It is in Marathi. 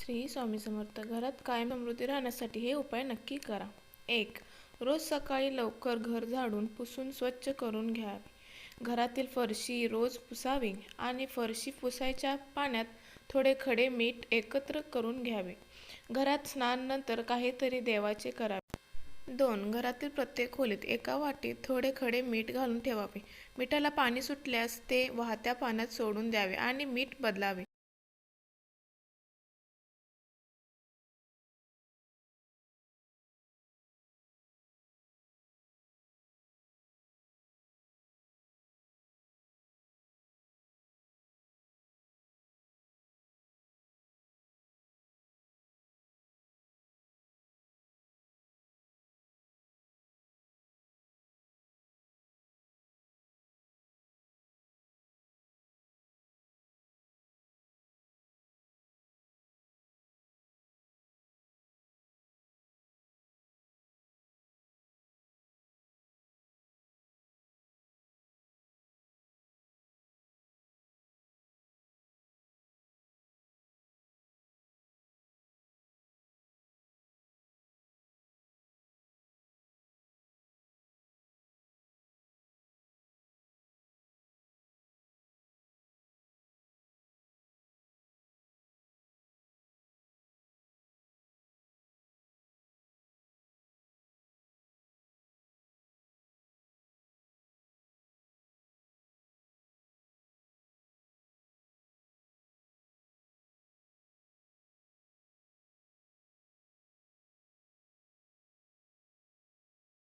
श्री स्वामी समर्थ घरात कायम समृद्धी राहण्यासाठी हे उपाय नक्की करा. एक रोज सकाळी लवकर घर झाडून पुसून स्वच्छ करून घ्यावे घरातील फरशी रोज पुसावी आणि फरशी पुसायच्या पाण्यात थोडे खडे मीठ एकत्र करून घ्यावे. घरात स्नानानंतर काहीतरी देवाचे करावे. दोन घरातील प्रत्येक खोलीत एका वाटीत थोडे खडे मीठ घालून ठेवावे. मिठाला पाणी सुटल्यास ते वाहत्या पाण्यात सोडून द्यावे आणि मीठ बदलावे.